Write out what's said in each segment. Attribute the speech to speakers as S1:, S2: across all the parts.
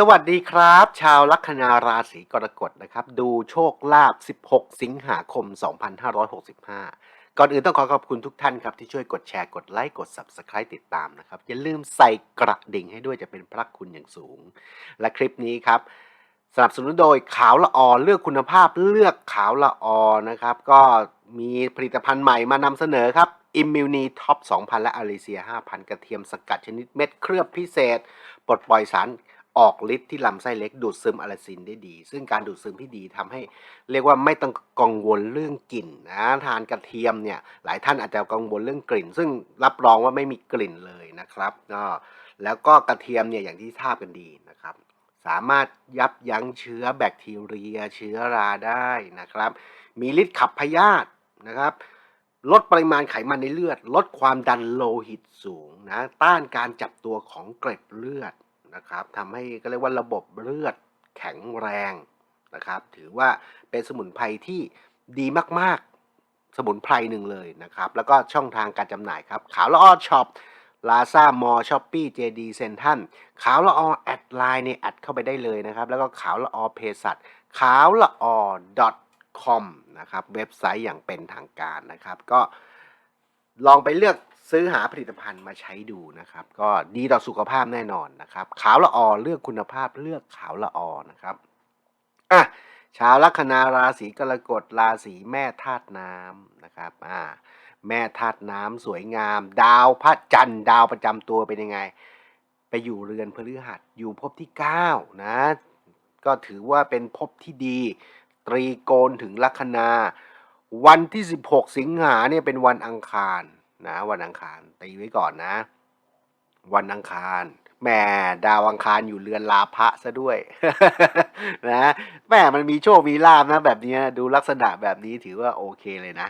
S1: สวัสดีครับ ชาวลัคนาราศีกรกฎนะครับ ดูโชคลาภ 16 สิงหาคม 2565 ก่อนอื่นต้องขอขอบคุณทุกท่านครับ ที่ช่วยกดแชร์กดไลค์กด Subscribe ติดตามนะครับ อย่าลืมใส่กระดิ่งให้ด้วยจะเป็นพระคุณอย่างสูง และคลิปนี้ครับ สนับสนุนโดยขาวละออเลือกคุณภาพเลือกขาวละออนะครับ ก็มีผลิตภัณฑ์ใหม่มานำเสนอครับ i m m u n i Top 2000 และ a l i c i a5,000 กระเทียมสกัดชนิดเม็ดเคลือบพิเศษ ปลดปล่อยสาร ออกฤทธิ์ที่ลำไส้เล็กดูดซึมอะลาซินได้ดี ซึ่งการดูดซึมที่ดีทำให้ เรียกว่าไม่ต้องกังวลเรื่องกลิ่นนะทานกระเทียมเนี่ยหลายท่านอาจจะกังวลเรื่องกลิ่น ซึ่งรับรองว่าไม่มีกลิ่นเลยนะครับก็แล้วก็กระเทียมเนี่ยอย่างที่ทราบกันดีนะครับ สามารถยับยั้งเชื้อแบคทีเรีย เชื้อราได้นะครับ มีฤทธิ์ขับพยาธินะครับลดปริมาณไขมันในเลือด ลดความดันโลหิตสูงนะ ต้านการจับตัวของเกล็ดเลือด นะครับทำให้ก็เรียกว่าระบบเลือดแข็งแรงนะครับ ถือว่าเป็นสมุนไพรที่ดีมากๆ สมุนไพรหนึ่งเลยนะครับ แล้วก็ช่องทางการจำหน่ายครับ ขาวละออช็อปลาซ่ามอช้อปปี้เจดีเซนทันขาวละออแอดไลน์เนี่ยแอดเข้าไปได้เลยนะครับ แล้วก็ขาวละออเพสัตขาวละออ .com นะครับ เว็บไซต์อย่างเป็นทางการนะครับ ก็ลองไปเลือก ซื้อหาผลิตภัณฑ์มาใช้ดูนะครับ ก็ดีต่อสุขภาพแน่นอนนะครับ ขาวละออเลือกคุณภาพเลือกขาวละออนะครับอะชาวลัคนาราศีกรกฎราศีแม่ธาตุน้ำนะครับอ่าแม่ธาตุน้ำสวยงาม ดาวพระจันทร์ดาวประจำตัวเป็นยังไง ไปอยู่เรือนพฤหัสอยู่ภพที่9นะก็ถือว่าเป็นภพที่ดี ตรีโกณถึงลัคนา วันที่ 16 สิงหาเนี่ยเป็นวันอังคาร นะวันอังคารตีไว้ก่อนนะ วันอังคารแหม่ดาวอังคารอยู่เรือนลาภะซะด้วยนะแหม่มันมีโชคมีลาบนะ แบบนี้ดูลักษณะแบบนี้ถือว่าโอเคเลยนะ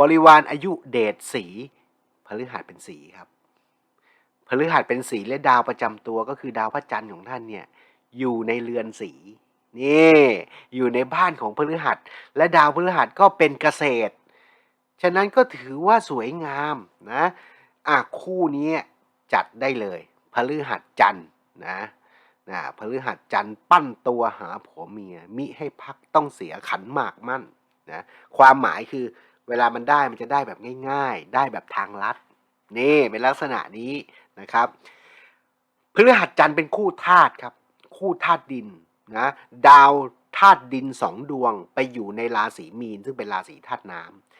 S1: บริวารอายุเดชสีพฤหัสเป็นสีครับพฤหัสเป็นสีและดาวประจำตัวก็คือดาวพระจันทร์ของท่านเนี่ยอยู่ในเรือนสีนี่อยู่ในบ้านของพฤหัส และดาวพฤหัสก็เป็นเกษตร ฉะนั้นก็ถือว่าสวยงามนะอะคู่นี้จัดได้เลยพฤหัสจันทร์นะนะพฤหัสจันทร์ปั้นตัวหาผัวเมีย มิให้พักต้องเสียขันหมากมั่นนะความหมายคือเวลามันได้มันจะได้แบบง่าย ๆ ได้แบบทางลัด นี่เป็นลักษณะนี้นะครับพฤหัสจันทร์เป็นคู่ธาตุครับ คู่ธาตุดินนะดาวธาตุดินสองดวงไปอยู่ในราศีมีนซึ่งเป็นราศีธาตุน้ำ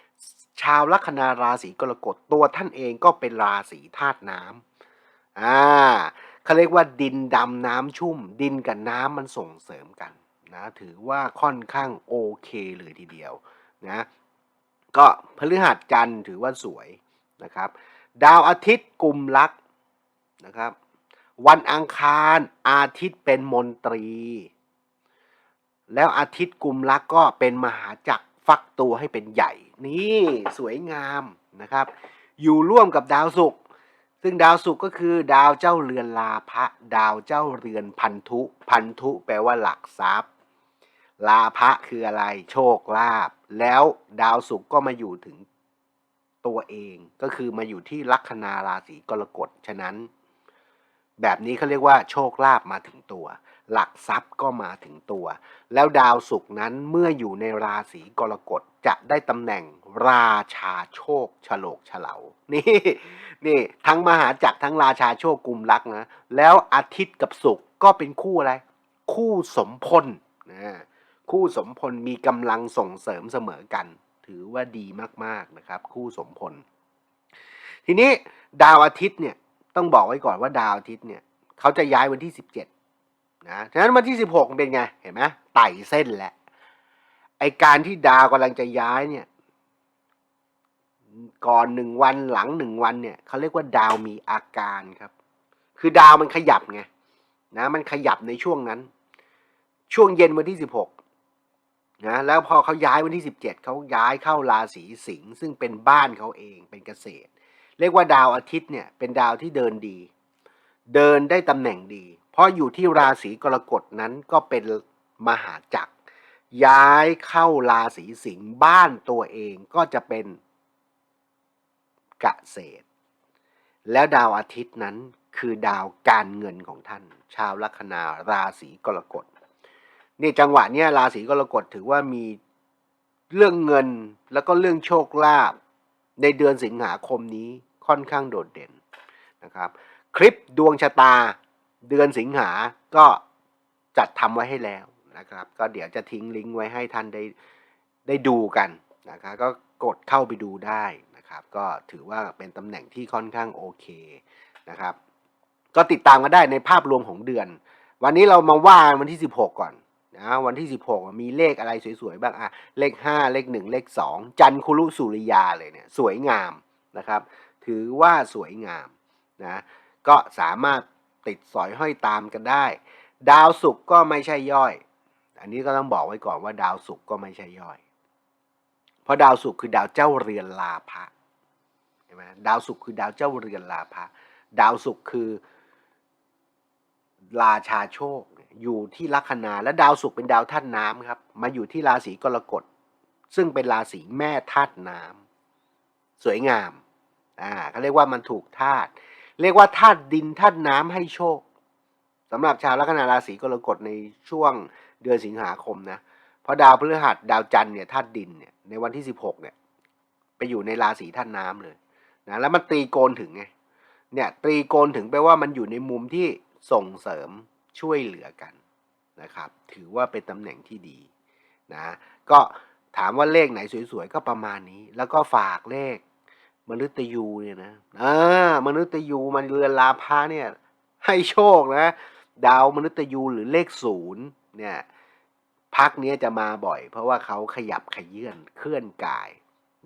S1: ชาวลัคนาราศีกรกฎตัวท่านเองก็เป็นราศีธาตุน้ำอ่าเขาเรียกว่าดินดำน้ำชุ่ม ดินกับน้ำมันส่งเสริมกันนะถือว่าค่อนข้างโอเคเลยทีเดียวนะก็พฤหัสจันทร์ถือว่าสวยนะครับ ดาวอาทิตย์กลุ่มลักนะครับ วันอังคารอาทิตย์เป็นมนตรี แล้วอาทิตย์กลุ่มลักก็เป็นมหาจักร ฟักตัวให้เป็นใหญ่ นี่สวยงามนะครับ อยู่ร่วมกับดาวศุกร์ซึ่งดาวศุกร์ก็คือดาวเจ้าเรือนลาภะดาวเจ้าเรือนพันธุ พันธุแปลว่าหลักทรัพย์ ลาภะคืออะไรโชคลาภแล้วดาวศุกร์ก็มาอยู่ถึงตัวเองก็คือมาอยู่ที่ลัคนาราศีกรกฎฉะนั้น แบบนี้เขาเรียกว่าโชคลาภมาถึงตัว หลักทรัพย์ก็มาถึงตัว แล้วดาวศุกร์นั้นเมื่ออยู่ในราศีกรกฎจะได้ตำแหน่งราชาโชคฉลกเฉลานี่นี่ทั้งมหาจักรทั้งราชาโชคกลุ่มรักนะแล้วอาทิตย์กับศุกร์ก็เป็นคู่อะไร คู่สมพลนะคู่สมพลมีกำลังส่งเสริมเสมอกัน ถือว่าดีมากๆนะครับ คู่สมพล ทีนี้ดาวอาทิตย์เนี่ยต้องบอกไว้ก่อนว่าดาวอาทิตย์เนี่ยเขาจะย้ายวันที่สิบเจ็ด นะฉะนั้นวันที่สิบหกเป็นไง เห็นไหมไต่เส้นแหละ ไอการที่ดาวกำลังจะย้ายเนี่ย ก่อนหนึ่งวันหลังหนึ่งวันเนี่ยเขาเรียกว่าดาวมีอาการครับ คือดาวมันขยับไงนะมันขยับในช่วงนั้น ช่วงเย็นวันที่สิบหกนะแล้วพอเขาย้ายวันที่สิบเจ็ดเขาย้ายเข้าราศีสิงห์ซึ่งเป็นบ้านเขาเองเป็นเกษตร เรียกว่าดาวอาทิตย์เนี่ยเป็นดาวที่เดินดี เดินได้ตำแหน่งดี เพราะอยู่ที่ราศีกรกฎนั้นก็เป็นมหาจักร ย้ายเข้าราศีสิงห์บ้านตัวเองก็จะเป็นกเกษตร แล้วดาวอาทิตย์นั้นคือดาวการเงินของท่าน ชาวลัคนาราศีกรกฎนี่จังหวะเนี้ยราศีกรกฎถือว่ามีเรื่องเงินแล้วก็เรื่องโชคลาภในเดือนสิงหาคมนี้ค่อนข้างโดดเด่นนะครับ คลิปดวงชะตา เดือนสิงหาก็จัดทำไว้ให้แล้วนะครับ ก็เดี๋ยวจะทิ้งลิงก์ไว้ให้ท่านได้ได้ดูกันนะครับก็กดเข้าไปดูได้นะครับ ก็ถือว่าเป็นตำแหน่งที่ค่อนข้างโอเคนะครับ ก็ติดตามกันได้ในภาพรวมของเดือน วันนี้เรามาว่าวันที่ 16 ก่อนนะวันที่ 16 มีเลขอะไรสวยๆบ้างอะเลข 5 เลข 1 เลข 2 จันคุรุสุริยาเลยเนี่ยสวยงามนะครับ ถือว่าสวยงามนะก็สามารถ ติดสอยห้อยตามกันได้ ดาวศุกร์ก็ไม่ใช่ย่อย อันนี้ก็ต้องบอกไว้ก่อนว่าดาวศุกร์ก็ไม่ใช่ย่อย เพราะดาวศุกร์คือดาวเจ้าเรือนลาภะเห็นไหมดาวศุกร์คือดาวเจ้าเรือนลาภะดาวศุกร์คือราชาโชคอยู่ที่ลัคนาและดาวศุกร์เป็นดาวธาตุน้ำครับ มาอยู่ที่ราศีกรกฎซึ่งเป็นราศีแม่ธาตุน้ำสวยงามอ่าเขาเรียกว่ามันถูกธาตุ เรียกว่าธาตุดินธาตุน้ำให้โชคสำหรับชาวลัคนาราศีกรกฎในช่วงเดือนสิงหาคมนะเพราะดาวพฤหัสดาวจันทร์เนี่ยธาตุดินเนี่ยในวันที่สิบหกเนี่ยไปอยู่ในราศีธาตุน้ำเลยนะแล้วมันตรีโกนถึงไงเนี่ยตรีโกนถึงแปลว่ามันอยู่ในมุมที่ส่งเสริมช่วยเหลือกันนะครับ ถือว่าเป็นตำแหน่งที่ดีนะก็ถามว่าเลขไหนสวยๆ ก็ประมาณนี้ แล้วก็ฝากเลข มนุษย์ยูเนี่ยนะอ่ามนุษย์ยูมันเรือนลาพาเนี่ย ให้โชคนะ ดาวมนุษย์ยูหรือเลขศูนย์เนี่ยพักนี้จะมาบ่อย เพราะว่าเขาขยับขยื่นเคลื่อนกาย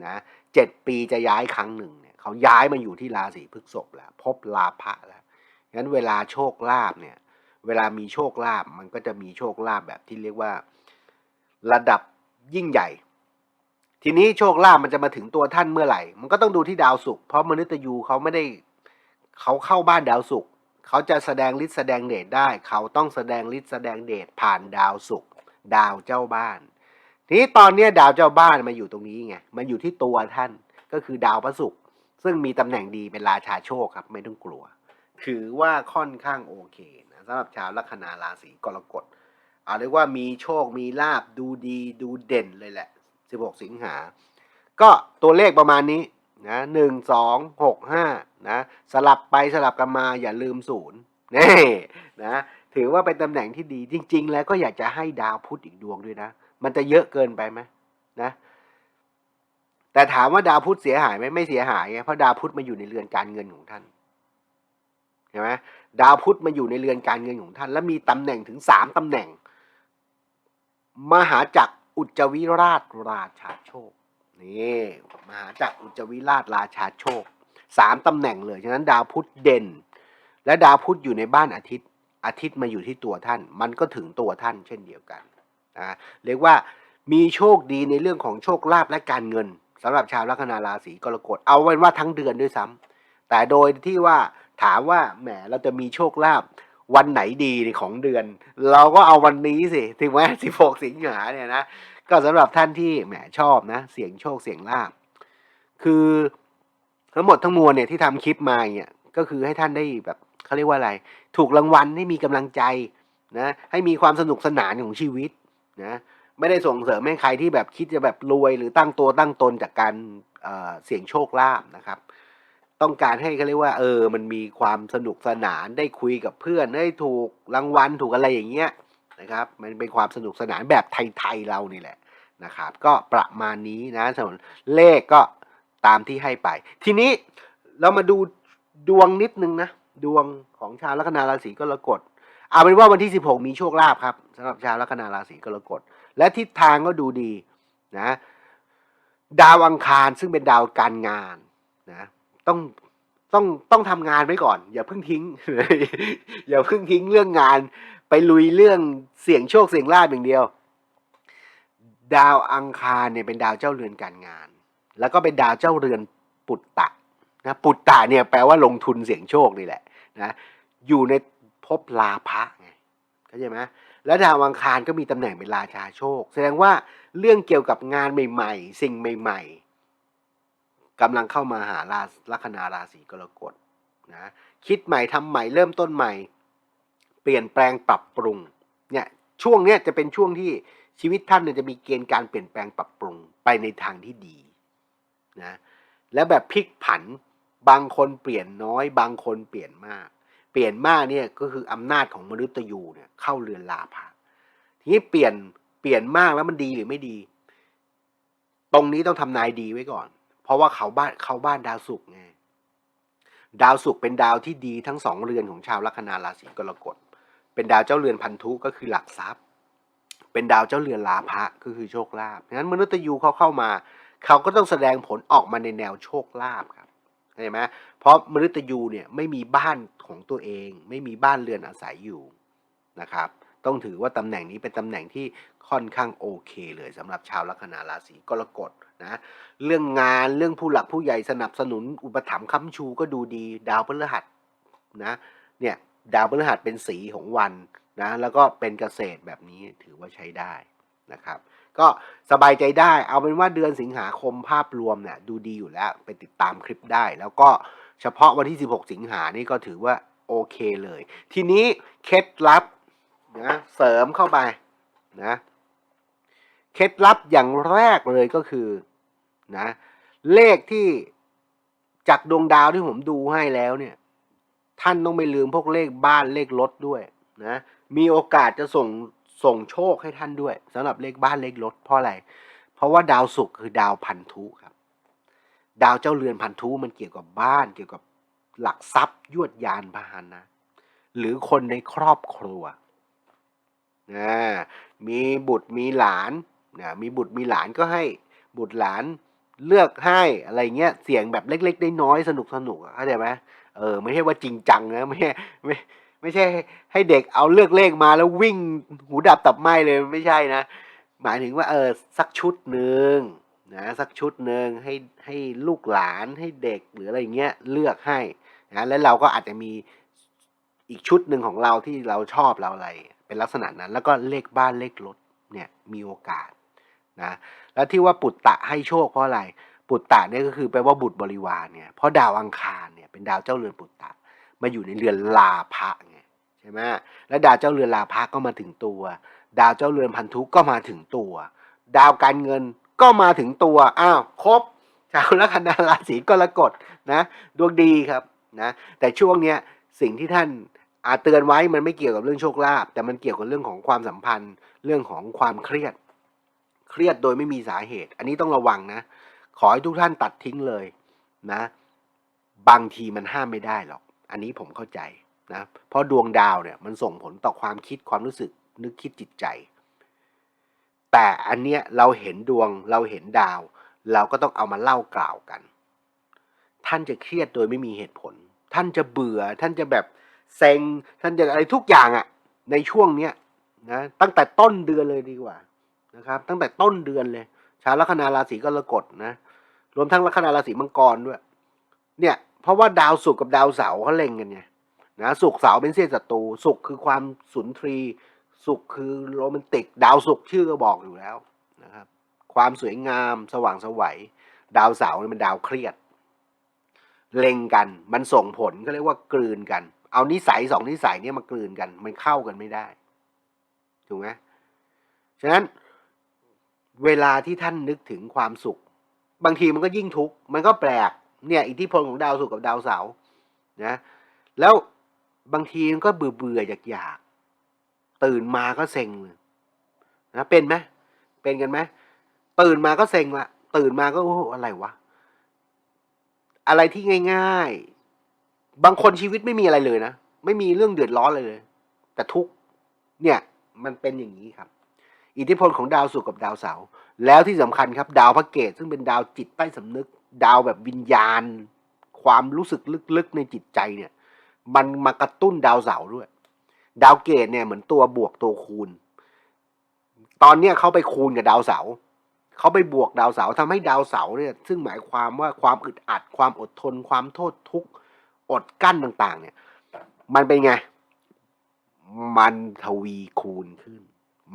S1: นะเจ็ดปีจะย้ายครั้งหนึ่งเนี่ยเขาย้ายมาอยู่ที่ราศีพฤษภแล้วพบลาภะแล้วงั้นเวลาโชคลาภเนี่ย เวลามีโชคลาภมันก็จะมีโชคลาภแบบที่เรียกว่า ระดับยิ่งใหญ่ ทีนี้โชคลาภมันจะมาถึงตัวท่านเมื่อไหร่ มันก็ต้องดูที่ดาวศุกร์เพราะมนุษย์ยูเขาไม่ได้เขาเข้าบ้านดาวศุกร์เขาจะแสดงฤทธิ์แสดงเดชได้ เขาต้องแสดงฤทธิ์แสดงเดชผ่านดาวศุกร์ดาวเจ้าบ้าน ทีนี้ตอนนี้ดาวเจ้าบ้านมาอยู่ตรงนี้ไงมันอยู่ที่ตัวท่านก็คือดาวพระศุกร์ซึ่งมีตำแหน่งดีเป็นราชาโชคครับไม่ต้องกลัว ถือว่าค่อนข้างโอเคนะสำหรับชาวลัคนาราศีกรกฎเอาเรียกว่ามีโชคมีลาบดูดีดูเด่นเลยแหละ 16 สิงหา ก็ตัวเลขประมาณนี้นะหนึ่งสองหกห้านะสลับไปสลับกันมาอย่าลืมศูนย์นี่นะถือว่าเป็นตำแหน่งที่ดีจริง ๆ แล้วก็อยากจะให้ดาวพุธอีกดวงด้วยนะ มันจะเยอะเกินไปไหมนะแต่ถามว่าดาวพุธเสียหายไหมไม่เสียหายไงเพราะดาวพุธมาอยู่ในเรือนการเงินของท่านเห็นไหมดาวพุธมาอยู่ในเรือนการเงินของท่าน และมีตำแหน่งถึงสามตำแหน่ง มหาจักร อุจวิราชราชาโชคนี่มหาจักรอุจวิราชราชาโชคสามตำแหน่งเลย ฉะนั้นดาวพุธเด่น และดาวพุธอยู่ในบ้านอาทิตย์ อาทิตย์มาอยู่ที่ตัวท่าน มันก็ถึงตัวท่านเช่นเดียวกันนะเรียกว่ามีโชคดีในเรื่องของโชคลาภและการเงินสำหรับชาวลัคนาราศีกรกฎเอาไว้ว่าทั้งเดือนด้วยซ้ำแต่โดยที่ว่าถามว่าแหมเราจะมีโชคลาภ วันไหนดีของเดือน เราก็เอาวันนี้สิถึงแม้สิบหกสิงหาเนี่ยนะก็สำหรับท่านที่แหมชอบนะ เสียงโชคเสียงลาภคือทั้งหมดทั้งมวลเนี่ยที่ทำคลิปมาเนี่ยก็คือให้ท่านได้แบบเขาเรียกว่าอะไร ถูกรางวัลให้มีกำลังใจนะให้มีความสนุกสนานของชีวิตนะไม่ได้ส่งเสริมให้ใครที่แบบคิดจะแบบรวยหรือตั้งตัวตั้งตนจากการเเสี่ยงโชคลาภนะครับ ต้องการให้เขาเรียกว่า เออ มันมีความสนุกสนานได้คุยกับเพื่อนได้ถูกรางวัลถูกอะไรอย่างเงี้ยนะครับ มันเป็นความสนุกสนานแบบไทยๆเรานี่แหละนะครับ ก็ประมาณนี้นะส่วนเลขก็ตามที่ให้ไป ทีนี้เรามาดูดวงนิดนึงนะ ดวงของชาวลัคนาราศีกรกฎเอาเป็นว่าวันที่ 16 มีโชคลาภครับสำหรับชาวลัคนาราศีกรกฎและทิศทางก็ดูดีนะ ดาวอังคารซึ่งเป็นดาวการงานนะ ต้องต้องต้องทำงานไว้ก่อน อย่าเพิ่งทิ้ง อย่าเพิ่งทิ้งเรื่องงาน ไปลุยเรื่องเสี่ยงโชคเสี่ยงลาภอย่างเดียว ดาวอังคารเนี่ยเป็นดาวเจ้าเรือนการงาน แล้วก็เป็นดาวเจ้าเรือนปุตตะนะปุตตะเนี่ยแปลว่าลงทุนเสี่ยงโชคนี่แหละนะอยู่ในภพลาภะไงเข้าใจไหมแล้วดาวอังคารก็มีตำแหน่งเป็นราชาโชค แสดงว่าเรื่องเกี่ยวกับงานใหม่ ๆ สิ่งใหม่ ๆ กำลังเข้ามาหาราลัคนาราศีกรกฎนะคิดใหม่ทำใหม่เริ่มต้นใหม่ เปลี่ยนแปลงปรับปรุงเนี่ยช่วงเนี้ยจะเป็นช่วงที่ชีวิตท่านเนี่ยจะมีเกณฑ์การเปลี่ยนแปลงปรับปรุงไปในทางที่ดีนะแล้วแบบพลิกผันบางคนเปลี่ยนน้อย บางคนเปลี่ยนมาก เปลี่ยนมากเนี่ยก็คืออำนาจของมนุษย์ยูเนี่ยเข้าเรือนลาภะทีนี้เปลี่ยนเปลี่ยนมากแล้วมันดีหรือไม่ดี ตรงนี้ต้องทำนายดีไว้ก่อน เพราะว่าเขาบ้านเขาบ้านดาวศุกร์ไงดาวศุกร์เป็นดาวที่ดีทั้งสองเรือนของชาวลัคนาราศีกรกฎ เป็นดาวเจ้าเรือนพันธุก็คือหลักทรัพย์ เป็นดาวเจ้าเรือนลาภะก็คือโชคลาภงั้นมนุษย์ยูเขาเข้ามา เขาก็ต้องแสดงผลออกมาในแนวโชคลาภครับเห็นไหมเพราะมนุษย์ยูเนี่ยไม่มีบ้านของตัวเอง ไม่มีบ้านเรือนอาศัยอยู่นะครับต้องถือว่าตำแหน่งนี้เป็นตำแหน่งที่ค่อนข้างโอเคเลยสำหรับชาวลัคนาราศีกรกฎ นะเรื่องงานเรื่องผู้หลักผู้ใหญ่สนับสนุนอุปถัมภ์ค้ำชูก็ดูดีดาวพฤหัสนะเนี่ยดาวพฤหัสเป็นสีของวันนะแล้วก็เป็นเกษตรแบบนี้ถือว่าใช้ได้นะครับ ก็สบายใจได้เอาเป็นว่าเดือนสิงหาคมภาพรวมเนี่ยดูดีอยู่แล้วไปติดตามคลิปได้ แล้วก็เฉพาะวันที่ 16 สิงหานี่ก็ถือว่าโอเคเลย ทีนี้เคล็ดลับนะเสริมเข้าไปนะเคล็ดลับอย่างแรกเลยก็คือ นะ เลขที่จากดวงดาวที่ผมดูให้แล้วเนี่ย ท่านต้องไม่ลืมพวกเลขบ้านเลขรถด้วยนะมีโอกาสจะส่งส่งโชคให้ท่านด้วยสำหรับเลขบ้านเลขรถเพราะอะไร เพราะว่าดาวศุกร์คือดาวพันธุครับ ดาวเจ้าเรือนพันธุมันเกี่ยวกับบ้าน เกี่ยวกับหลักทรัพย์ยวดยานพาหนะ หรือคนในครอบครัวนะมีบุตรมีหลานนะมีบุตรมีหลานก็ให้บุตรหลาน เลือกให้อะไรเงี้ยเสียงแบบเล็กๆน้อยๆสนุกสนุกเข้าใจไหมเออไม่ใช่ว่าจริงจังนะไม่ใช่ไม่ไม่ใช่ให้เด็กเอาเลือกเลขมาแล้ววิ่งหูดับตับไหมเลยไม่ใช่นะ หมายถึงว่าเออสักชุดหนึ่งนะสักชุดหนึ่งให้ให้ลูกหลานให้เด็กหรืออะไรเงี้ยเลือกให้นะแล้วเราก็อาจจะมีอีกชุดหนึ่งของเราที่เราชอบเราอะไร เป็นลักษณะนั้น แล้วก็เลขบ้านเลขรถเนี่ยมีโอกาส นะแล้วที่ว่าปุตตะให้โชคเพราะอะไร ปุตตะเนี่ยก็คือแปลว่าบุตรบริวารเนี่ยเพราะดาวอังคารเนี่ยเป็นดาวเจ้าเรือนปุตตะ มาอยู่ในเรือนลาภะไงใช่ไหมแล้วดาวเจ้าเรือนลาภะก็มาถึงตัว ดาวเจ้าเรือนพันธุก็มาถึงตัว ดาวการเงินก็มาถึงตัวอ้าวครบชาวลัคนาราศีกรกฎนะดวงดีครับนะแต่ช่วงเนี้ยสิ่งที่ท่านอาจเตือนไว้มันไม่เกี่ยวกับเรื่องโชคลาภแต่มันเกี่ยวกับเรื่องของความสัมพันธ์ เรื่องของความเครียด เครียดโดยไม่มีสาเหตุ อันนี้ต้องระวังนะ ขอให้ทุกท่านตัดทิ้งเลยนะ บางทีมันห้ามไม่ได้หรอก อันนี้ผมเข้าใจนะ เพราะดวงดาวเนี่ยมันส่งผลต่อความคิดความรู้สึกนึกคิดจิตใจ แต่อันเนี้ยเราเห็นดวงเราเห็นดาว เราก็ต้องเอามาเล่ากล่าวกัน ท่านจะเครียดโดยไม่มีเหตุผล ท่านจะเบื่อ ท่านจะแบบเซ็ง ท่านจะอะไรทุกอย่างอะในช่วงเนี้ยนะตั้งแต่ต้นเดือนเลยดีกว่า นะครับ ตั้งแต่ต้นเดือนเลย ชาวลัคนาราศีก็รกฎนะรวมทั้งลัคนาราศีมังกรด้วย เนี่ย เพราะว่าดาวศุกร์กับดาวเสาร์เขาเล็งกันไงนะศุกร์เสาร์เป็นเส้นศัตรูศุกร์คือความสุนทรีศุกร์คือโรแมนติก ดาวศุกร์ชื่อก็บอกอยู่แล้วนะครับ ความสวยงามสว่างสวัยดาวเสาร์เนี่ยมันดาวเครียด เล็งกัน มันส่งผลก็เรียกว่ากลืนกัน เอานิสัยสองนิสัยเนี่ยมากลืนกัน มันเข้ากันไม่ได้ ถูกไหมฉะนั้น เวลาที่ท่านนึกถึงความสุข บางทีมันก็ยิ่งทุกข์มันก็แปลกเนี่ยอิทธิพลของดาวศุกร์กับดาวเสาร์นะแล้วบางทีมันก็เบื่อเบื่ออยากอยากตื่นมาก็เซ็งเลยนะเป็นไหมเป็นกันไหมตื่นมาก็เซ็งละตื่นมาก็โอ้โหอะไรวะอะไรที่ง่าย ๆ บางคนชีวิตไม่มีอะไรเลยนะไม่มีเรื่องเดือดร้อนเลยเลย แต่ทุกเนี่ยมันเป็นอย่างนี้ครับ อิทธิพลของดาวศุกร์กับดาวเสาร์แล้วที่สำคัญครับ ดาวพระเกตซึ่งเป็นดาวจิตใต้สำนึก ดาวแบบวิญญาณ ความรู้สึกลึกๆในจิตใจเนี่ย มันมากระตุ้นดาวเสาร์ด้วย ดาวเกตเนี่ยเหมือนตัวบวกตัวคูณ ตอนเนี้ยเขาไปคูณกับดาวเสาร์เขาไปบวกดาวเสาร์ทำให้ดาวเสาร์เนี่ย ซึ่งหมายความว่าความอึดอัด ความอดทน ความโทษทุกข์อดกั้นต่าง ๆ เนี่ย มันเป็นไง มันทวีคูณขึ้น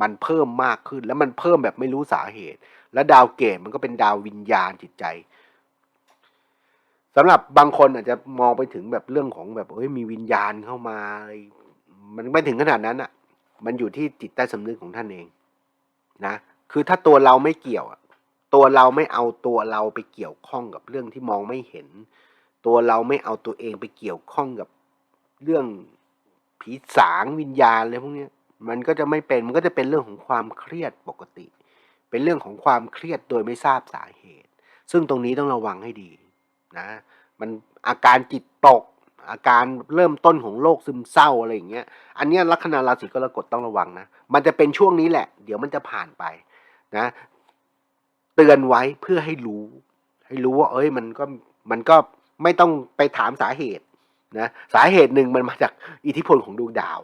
S1: มันเพิ่มมากขึ้น แล้วมันเพิ่มแบบไม่รู้สาเหตุ แล้วดาวเกตมันก็เป็นดาววิญญาณจิตใจสำหรับบางคนอาจจะมองไปถึงแบบเรื่องของแบบเฮ้ยมีวิญญาณเข้ามา มันไม่ถึงขนาดนั้นอะ มันอยู่ที่จิตใต้สำนึกของท่านเองนะคือถ้าตัวเราไม่เกี่ยวตัวเราไม่เอาตัวเราไปเกี่ยวข้องกับเรื่องที่มองไม่เห็น ตัวเราไม่เอาตัวเองไปเกี่ยวข้องกับเรื่องผีสางวิญญาณอะไรพวกนี้ มันก็จะไม่เป็นมันก็จะเป็นเรื่องของความเครียดปกติ เป็นเรื่องของความเครียดโดยไม่ทราบสาเหตุ ซึ่งตรงนี้ต้องระวังให้ดีนะมันอาการจิตตก อาการเริ่มต้นของโรคซึมเศร้าอะไรอย่างเงี้ยอันเนี้ยลัคนาราศีกรกฎต้องระวังนะมันจะเป็นช่วงนี้แหละ เดี๋ยวมันจะผ่านไปนะเตือนไว้เพื่อให้รู้ ให้รู้ว่า เอ้ยมันก็มันก็ไม่ต้องไปถามสาเหตุนะสาเหตุหนึ่งมันมาจากอิทธิพลของดวงดาว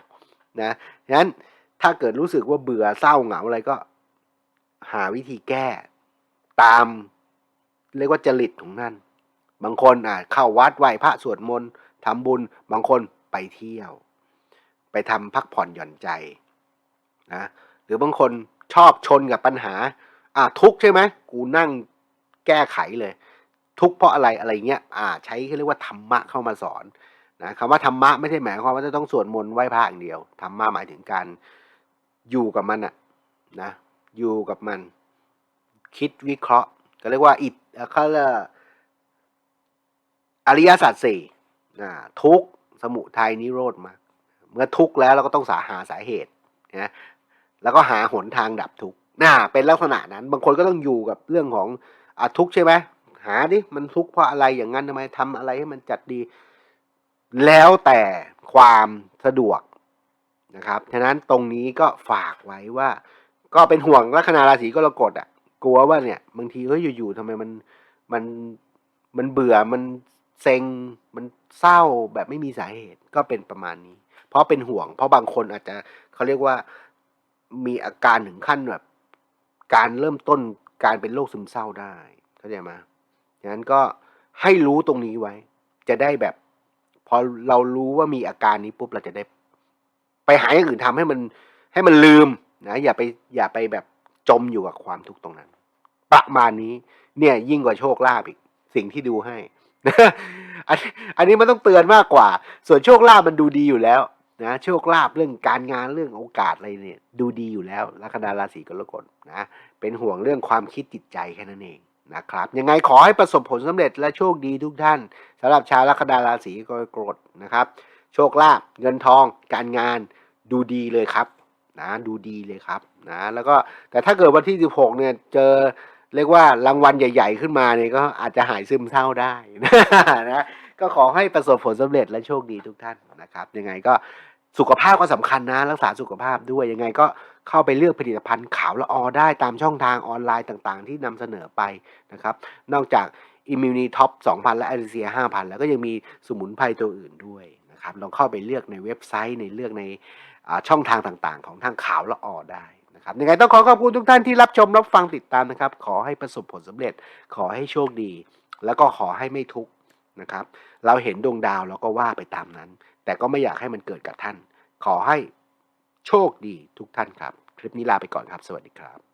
S1: นะฉะนั้นถ้าเกิดรู้สึกว่าเบื่อเศร้าเหงาอะไรก็ หาวิธีแก้ ตาม เรียกว่าจริตของนั่นบางคนอะเข้าวัดไหว้พระสวดมนต์ทำบุญ บางคนไปเที่ยว ไปทำพักผ่อนหย่อนใจนะหรือบางคนชอบชนกับปัญหา อ่าทุกใช่ไหมกูนั่งแก้ไขเลย ทุกเพราะอะไรอะไรเงี้ย อ่า ใช้เขาเรียกว่าธรรมะเข้ามาสอน นะคำว่าธรรมะไม่ใช่หมายความว่าจะต้องสวดมนต์ไหว้พระอย่างเดียวธรรมะหมายถึงการอยู่กับมันอะนะอยู่กับมัน คิดวิเคราะห์ก็เรียกว่าอิทเขาเรียกอริยสัจสี่นะทุกสมุทัยนิโรธมาเมื่อทุกข์แล้วเราก็ต้องสาหาสาเหตุนะแล้วก็หาหนทางดับทุกข์น่าเป็นลักษณะนั้น บางคนก็ต้องอยู่กับเรื่องของอทุกข์ใช่ไหมหาดิมันทุกข์เพราะอะไรอย่างนั้นทำไมทำอะไรให้มันจัดดี แล้วแต่ความสะดวกนะครับฉะนั้นตรงนี้ก็ฝากไว้ว่า ก็เป็นห่วงลัคนาราศีกรกฎอะ กลัวว่าเนี่ย บางทีเฮ้ยอยู่ๆทำไมมันมันมันเบื่อมันเซ็งมันเศร้าแบบไม่มีสาเหตุก็เป็นประมาณนี้ เพราะเป็นห่วง เพราะบางคนอาจจะเขาเรียกว่ามีอาการถึงขั้นแบบ การเริ่มต้นการเป็นโรคซึมเศร้าได้เข้าใจไหมฉะนั้นก็ให้รู้ตรงนี้ไว้ จะได้แบบ พอเรารู้ว่ามีอาการนี้ปุ๊บเราจะได้ ไปหาอย่างอื่นทำให้มันให้มันลืมนะอย่าไปอย่าไปแบบจมอยู่กับความทุกข์ตรงนั้น ประมาณนี้เนี่ยยิ่งกว่าโชคลาภอีกสิ่งที่ดูให้อันอันนี้มันต้องเตือนมากกว่า ส่วนโชคลาภมันดูดีอยู่แล้วนะโชคลาภเรื่องการงานเรื่องโอกาสอะไรเนี่ย ดูดีอยู่แล้วลัคนาราศีกรกฎนะ เป็นห่วงเรื่องความคิดจิตใจแค่นั้นเอง นะครับ ยังไงขอให้ประสบผลสำเร็จและโชคดีทุกท่านสำหรับชาวลัคนาราศีกรกฎนะครับ โชคลาภเงินทอง การงานดูดีเลยครับนะดูดีเลยครับนะแล้วก็แต่ถ้าเกิดวันที่ 16 เนี่ยเจอเรียกว่ารางวัลใหญ่ ๆ ขึ้นมาเนี่ยก็อาจจะหายซึมเศร้าได้นะก็ขอให้ประสบผลสำเร็จและโชคดีทุกท่านนะครับ ยังไงก็ สุขภาพก็สำคัญนะ รักษาสุขภาพด้วยยังไงก็เข้าไปเลือกผลิตภัณฑ์ขาวละออได้ตามช่องทางออนไลน์ต่างๆ ที่นำเสนอไปนะครับ นอกจาก Immunity Top 2,000 และ a l i c i a 5,000 แล้วก็ยังมีสมุนไพรตัวอื่นด้วยนะครับลองเข้าไปเลือกในเว็บไซต์ในเลือกในช่องทางต่างๆ ของทางข่าวละออได้นะครับยังไงต้องขอขอบคุณทุกท่านที่รับชมรับฟังติดตามนะครับ ขอให้ประสบผลสำเร็จ ขอให้โชคดี แล้วก็ขอให้ไม่ทุกข์นะครับ เราเห็นดวงดาวเราก็ว่าไปตามนั้น แต่ก็ไม่อยากให้มันเกิดกับท่าน ขอให้โชคดีทุกท่านครับ คลิปนี้ลาไปก่อนครับ สวัสดีครับ